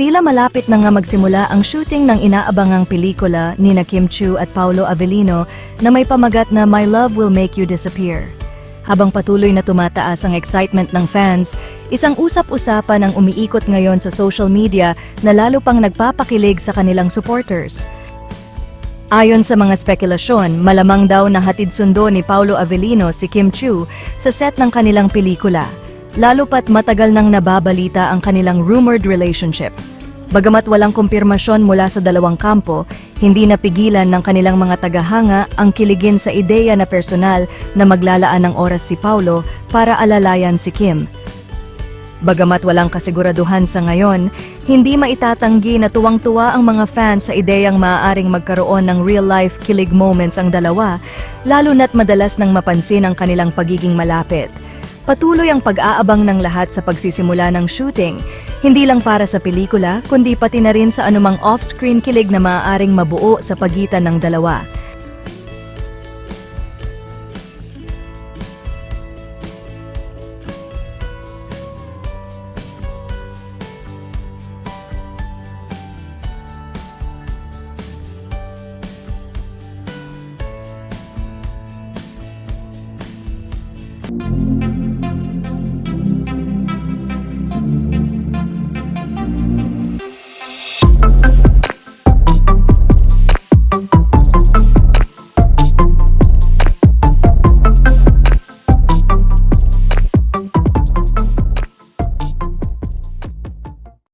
Tila malapit na nga magsimula ang shooting ng inaabangang pelikula ni na Kim Chu at Paolo Avellino na may pamagat na My Love Will Make You Disappear. Habang patuloy na tumataas ang excitement ng fans, isang usap-usapan ang umiikot ngayon sa social media na lalo pang nagpapakilig sa kanilang supporters. Ayon sa mga spekulasyon, malamang daw na hatid sundo ni Paolo Avellino si Kim Chu sa set ng kanilang pelikula, lalo pat matagal nang nababalita ang kanilang rumored relationship. Bagamat walang kumpirmasyon mula sa dalawang kampo, hindi napigilan ng kanilang mga tagahanga ang kiligin sa ideya na personal na maglalaan ng oras si Paulo para alalayan si Kim. Bagamat walang kasiguraduhan sa ngayon, hindi maitatanggi na tuwang-tuwa ang mga fans sa ideyang maaaring magkaroon ng real-life kilig moments ang dalawa, lalo na't madalas nang mapansin ang kanilang pagiging malapit. Patuloy ang pag-aabang ng lahat sa pagsisimula ng shooting, hindi lang para sa pelikula, kundi pati na rin sa anumang off-screen kilig na maaaring mabuo sa pagitan ng dalawa.